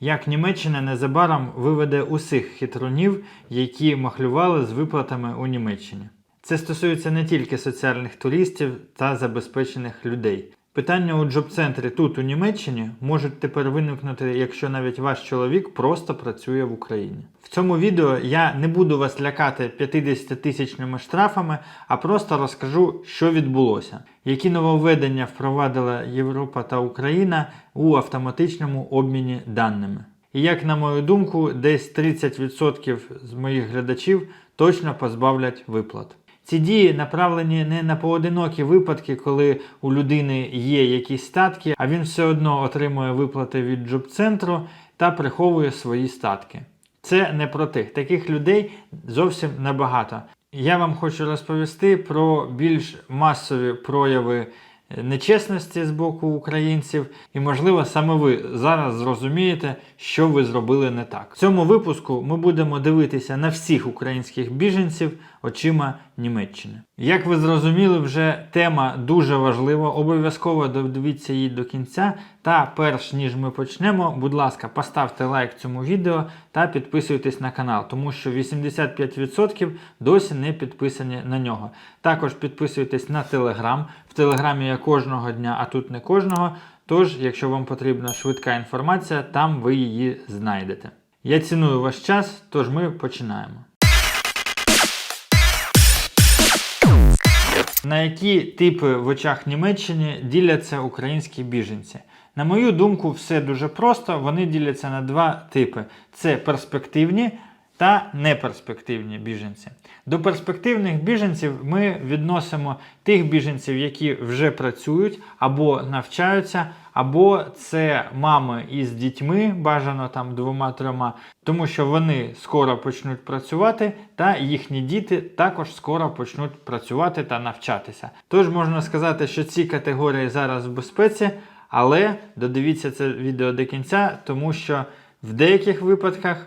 як Німеччина незабаром виведе усіх хитрунів, які махлювали з виплатами у Німеччині. Це стосується не тільки соціальних туристів та забезпечених людей. Питання у джоб-центрі тут, у Німеччині, можуть тепер виникнути, якщо навіть ваш чоловік просто працює в Україні. В цьому відео я не буду вас лякати 50-тисячними штрафами, а просто розкажу, що відбулося, які нововведення впровадила Європа та Україна у автоматичному обміні даними. І як, на мою думку, десь 30% з моїх глядачів точно позбавлять виплат. Ці дії направлені не на поодинокі випадки, коли у людини є якісь статки, а він все одно отримує виплати від джоб-центру та приховує свої статки. Це не про тих. Таких людей зовсім небагато. Я вам хочу розповісти про більш масові прояви е, нечесності з боку українців, і, можливо, саме ви зараз зрозумієте, що ви зробили не так. В цьому випуску ми будемо дивитися на всіх українських біженців очима Німеччини. Як ви зрозуміли, вже тема дуже важлива. Обов'язково додивіться її до кінця. Та перш ніж ми почнемо, будь ласка, поставте лайк цьому відео та підписуйтесь на канал, тому що 85% досі не підписані на нього. Також підписуйтесь на телеграм. В телеграмі я кожного дня, а тут не кожного. Тож, якщо вам потрібна швидка інформація, там ви її знайдете. Я ціную ваш час, тож ми починаємо. На які типи в очах Німеччини діляться українські біженці? На мою думку, все дуже просто. Вони діляться на два типи: це перспективні та неперспективні біженці. До перспективних біженців ми відносимо тих біженців, які вже працюють або навчаються, або це мами із дітьми, бажано там двома-трьома, тому що вони скоро почнуть працювати, та їхні діти також скоро почнуть працювати та навчатися. Тож можна сказати, що ці категорії зараз в безпеці, але додивіться це відео до кінця, тому що в деяких випадках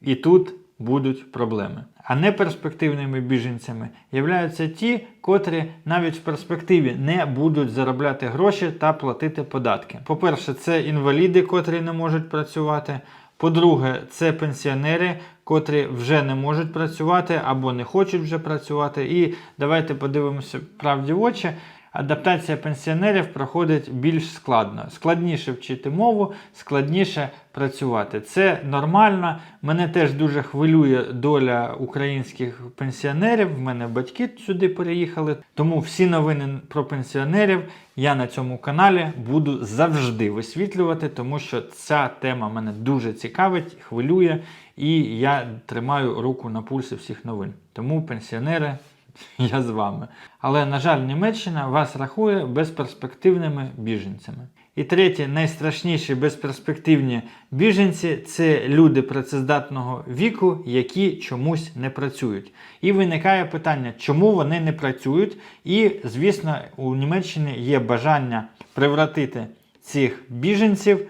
і тут будуть проблеми. А неперспективними біженцями являються ті, котрі навіть в перспективі не будуть заробляти гроші та платити податки. По-перше, це інваліди, котрі не можуть працювати. По-друге, це пенсіонери, котрі вже не можуть працювати або не хочуть вже працювати. І давайте подивимося правді в очі. Адаптація пенсіонерів проходить більш складно. Складніше вчити мову, складніше працювати. Це нормально. Мене теж дуже хвилює доля українських пенсіонерів. В мене батьки сюди переїхали. Тому всі новини про пенсіонерів я на цьому каналі буду завжди висвітлювати, тому що ця тема мене дуже цікавить, хвилює, і я тримаю руку на пульсі всіх новин. Тому пенсіонери. Я з вами. Але, на жаль, Німеччина вас рахує безперспективними біженцями. І третє, найстрашніші безперспективні біженці це люди працездатного віку, які чомусь не працюють. І виникає питання, чому вони не працюють. І, звісно, у Німеччині є бажання превратити цих біженців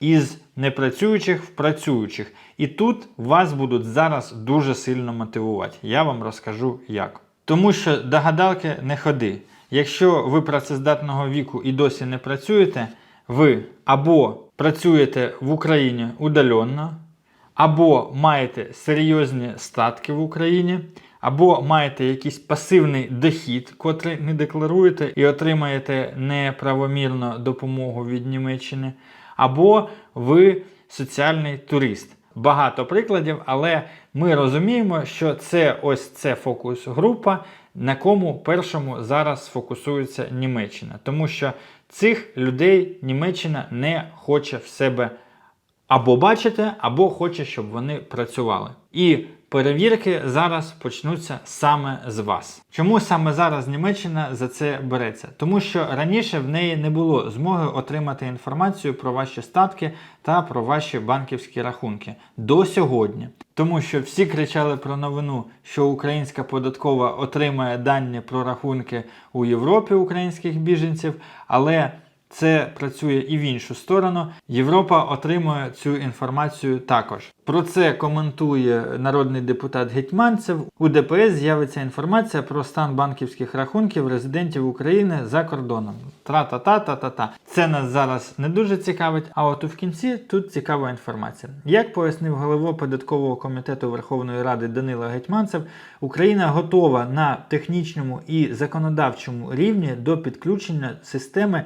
із непрацюючих в працюючих. І тут вас будуть зараз дуже сильно мотивувати. Я вам розкажу як. Тому що до гадалки не ходи. Якщо ви працездатного віку і досі не працюєте, ви або працюєте в Україні удаленно, або маєте серйозні статки в Україні, або маєте якийсь пасивний дохід, котрий не декларуєте і отримаєте неправомірно допомогу від Німеччини, або ви соціальний турист. Багато прикладів, але ми розуміємо, що це ось це фокус-група, на кому першому зараз фокусується Німеччина. Тому що цих людей Німеччина не хоче в себе або бачити, або хоче, щоб вони працювали. І перевірки зараз почнуться саме з вас. Чому саме зараз Німеччина за це береться? Тому що раніше в неї не було змоги отримати інформацію про ваші статки та про ваші банківські рахунки до сьогодні. Тому що всі кричали про новину, що українська податкова отримає дані про рахунки у Європі українських біженців, але це працює і в іншу сторону. Європа отримує цю інформацію також. Про це коментує народний депутат Гетьманцев. У ДПС з'явиться інформація про стан банківських рахунків резидентів України за кордоном. Тра-та-та-та-та-та. Це нас зараз не дуже цікавить. А от у в кінці тут цікава інформація. Як пояснив голова податкового комітету Верховної Ради Данило Гетьманцев, Україна готова на технічному і законодавчому рівні до підключення системи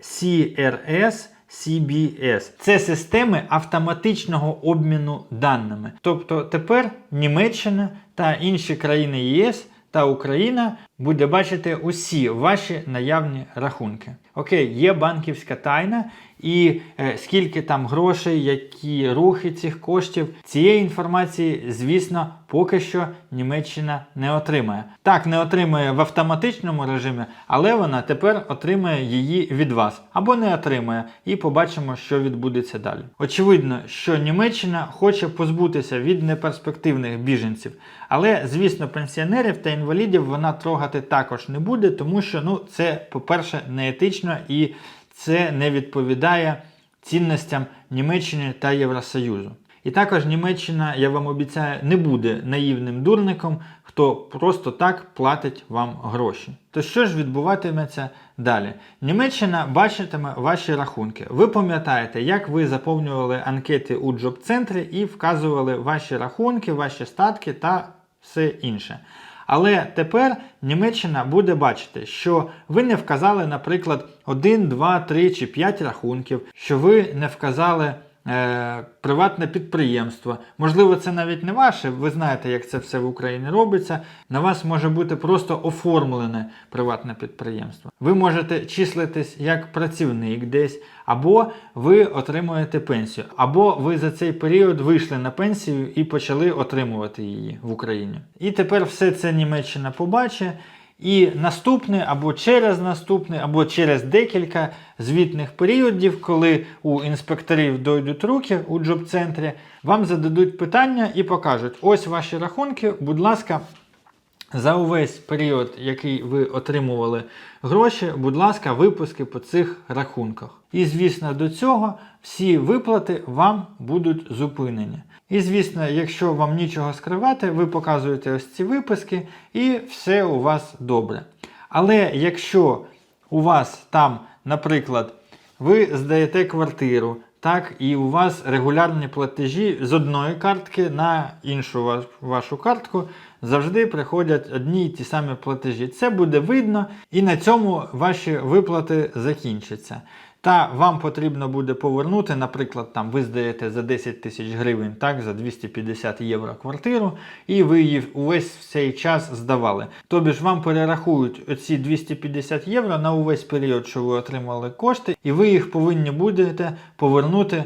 CRS CBS. Це системи автоматичного обміну даними. Тобто тепер Німеччина та інші країни ЄС та Україна буде бачити усі ваші наявні рахунки. Окей, є банківська тайна, і е, скільки там грошей, які рухи цих коштів. Цієї інформації, звісно, поки що Німеччина не отримає. Так, не отримає в автоматичному режимі, але вона тепер отримає її від вас або не отримає, і побачимо, що відбудеться далі. Очевидно, що Німеччина хоче позбутися від неперспективних біженців, але, звісно, пенсіонерів та інвалідів вона трогати також не буде, тому що ну, це, по-перше, неетично і це не відповідає цінностям Німеччини та Євросоюзу. І також Німеччина, я вам обіцяю, не буде наївним дурником, хто просто так платить вам гроші. То що ж відбуватиметься далі? Німеччина бачитиме ваші рахунки. Ви пам'ятаєте, як ви заповнювали анкети у джоб-центрі і вказували ваші рахунки, ваші статки та все інше. Але тепер Німеччина буде бачити, що ви не вказали, наприклад, 1, 2, 3 чи 5 рахунків, що ви не вказали е, приватне підприємство. Можливо, це навіть не ваше, ви знаєте, як це все в Україні робиться. На вас може бути просто оформлене приватне підприємство. Ви можете числитись як працівник десь, або ви отримуєте пенсію, або ви за цей період вийшли на пенсію і почали отримувати її в Україні. І тепер все це Німеччина побачить. І наступний, або через наступний, або через декілька звітних періодів, коли у інспекторів дойдуть руки у джоб-центрі, вам зададуть питання і покажуть: ось ваші рахунки, будь ласка, за увесь період, який ви отримували гроші, будь ласка, випуски по цих рахунках. І, звісно, до цього всі виплати вам будуть зупинені. І, звісно, якщо вам нічого скривати, ви показуєте ось ці виписки і все у вас добре. Але якщо у вас там, наприклад, ви здаєте квартиру, так, і у вас регулярні платежі з одної картки на іншу вашу картку завжди приходять одні й ті самі платежі. Це буде видно, і на цьому ваші виплати закінчаться. Та вам потрібно буде повернути, наприклад, там ви здаєте за 10 тисяч гривень, так, за 250 євро квартиру, і ви її увесь цей час здавали. Тобі ж вам перерахують оці 250 євро на увесь період, що ви отримали кошти, і ви їх повинні будете повернути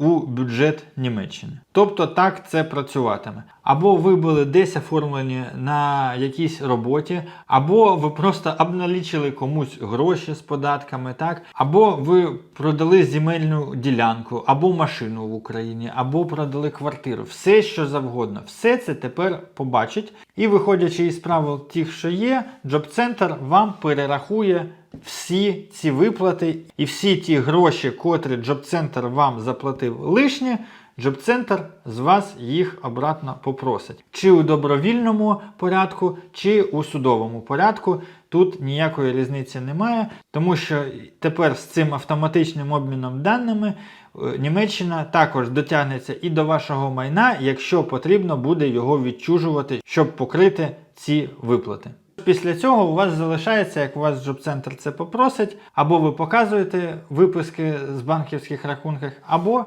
у бюджет Німеччини. Тобто так це працюватиме. Або ви були десь оформлені на якійсь роботі, або ви просто обналічили комусь гроші з податками, так? або ви продали земельну ділянку, або машину в Україні, або продали квартиру. Все, що завгодно. Все це тепер побачить. І виходячи із правил тих, що є, Джоб-центр вам перерахує всі ці виплати і всі ті гроші, котрі Джоб-центр вам заплатив лишнє, Джоб-центр з вас їх обратно попросить. Чи у добровільному порядку, чи у судовому порядку. Тут ніякої різниці немає, тому що тепер з цим автоматичним обміном даними е, Німеччина також дотягнеться і до вашого майна, якщо потрібно буде його відчужувати, щоб покрити ці виплати. Після цього у вас залишається, як у вас джоб-центр це попросить, або ви показуєте виписки з банківських рахунків, або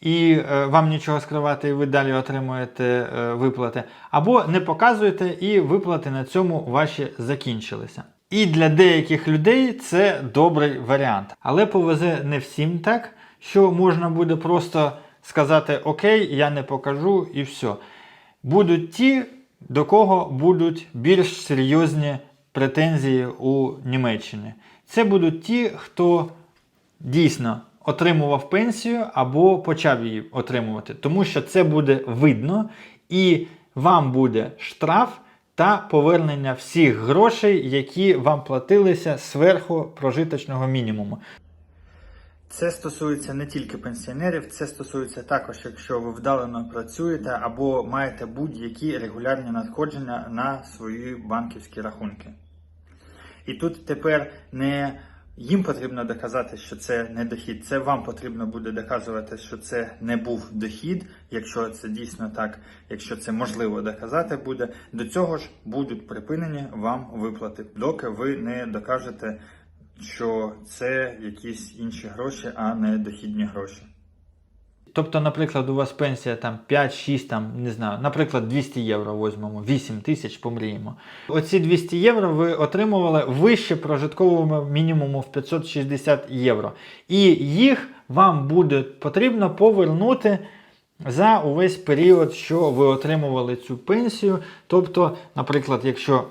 і е, вам нічого скривати, і ви далі отримуєте е, виплати, або не показуєте, і виплати на цьому ваші закінчилися. І для деяких людей це добрий варіант, але повезе не всім так, що можна буде просто сказати Окей, я не покажу і все. Будуть ті, до кого будуть більш серйозні претензії у Німеччині. Це будуть ті, хто дійсно отримував пенсію або почав її отримувати, тому що це буде видно, і вам буде штраф та повернення всіх грошей, які вам платилися зверху прожиточного мінімуму. Це стосується не тільки пенсіонерів, це стосується також, якщо ви вдалено працюєте або маєте будь-які регулярні надходження на свої банківські рахунки. І тут тепер не їм потрібно доказати, що це не дохід. Це вам потрібно буде доказувати, що це не був дохід, якщо це дійсно так, якщо це можливо доказати буде. До цього ж будуть припинені вам виплати, доки ви не докажете, що це якісь інші гроші, а не дохідні гроші. Тобто, наприклад, у вас пенсія там 5-6, там, не знаю, наприклад, 200 євро візьмемо, 8 тисяч помріємо. Оці 200 євро ви отримували вище прожиткового мінімуму в 560 євро. І їх вам буде потрібно повернути за увесь період, що ви отримували цю пенсію. Тобто, наприклад, якщо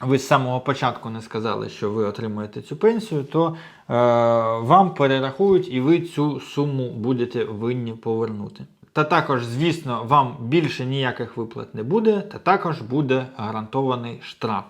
ви з самого початку не сказали, що ви отримуєте цю пенсію, то е, вам перерахують і ви цю суму будете винні повернути. Та також, звісно, вам більше ніяких виплат не буде, та також буде гарантований штраф.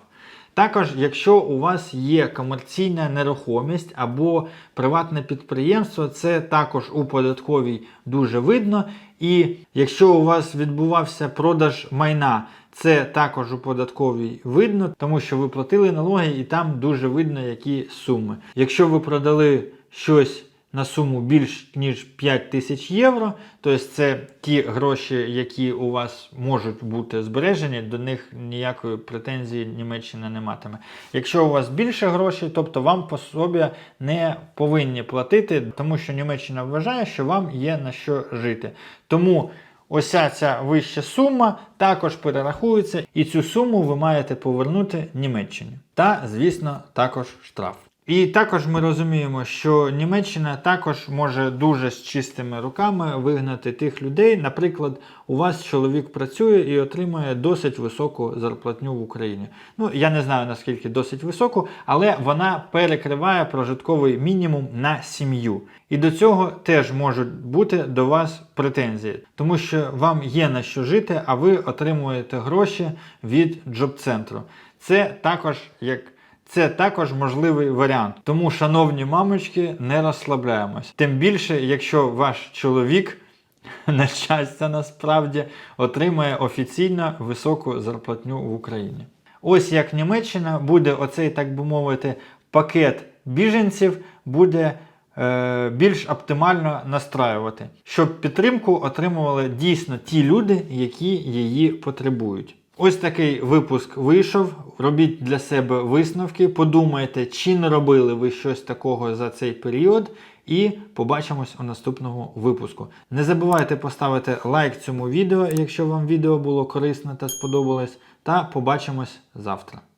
Також, якщо у вас є комерційна нерухомість або приватне підприємство, це також у податковій дуже видно. І якщо у вас відбувався продаж майна, це також у податковій видно, тому що ви платили налоги і там дуже видно, які суми. Якщо ви продали щось на суму більш ніж 5 тисяч євро, тобто це ті гроші, які у вас можуть бути збережені, до них ніякої претензії Німеччина не матиме. Якщо у вас більше грошей, тобто вам пособія не повинні платити, тому що Німеччина вважає, що вам є на що жити. Тому Ося ця вища сума також перерахується, і цю суму ви маєте повернути Німеччині. Та, звісно, також штраф. І також ми розуміємо, що Німеччина також може дуже з чистими руками вигнати тих людей. Наприклад, у вас чоловік працює і отримує досить високу зарплатню в Україні. Ну, я не знаю наскільки досить високу, але вона перекриває прожитковий мінімум на сім'ю. І до цього теж можуть бути до вас претензії, тому що вам є на що жити, а ви отримуєте гроші від джоб-центру. Це також як. Це також можливий варіант. Тому, шановні мамочки, не розслабляємось. Тим більше, якщо ваш чоловік, на щастя, насправді, отримає офіційно високу зарплатню в Україні. Ось як Німеччина буде оцей, так би мовити, пакет біженців буде е, більш оптимально настраювати, щоб підтримку отримували дійсно ті люди, які її потребують. Ось такий випуск вийшов. Робіть для себе висновки, подумайте, чи не робили ви щось такого за цей період. І побачимось у наступному випуску. Не забувайте поставити лайк цьому відео, якщо вам відео було корисне та сподобалось. Та побачимось завтра.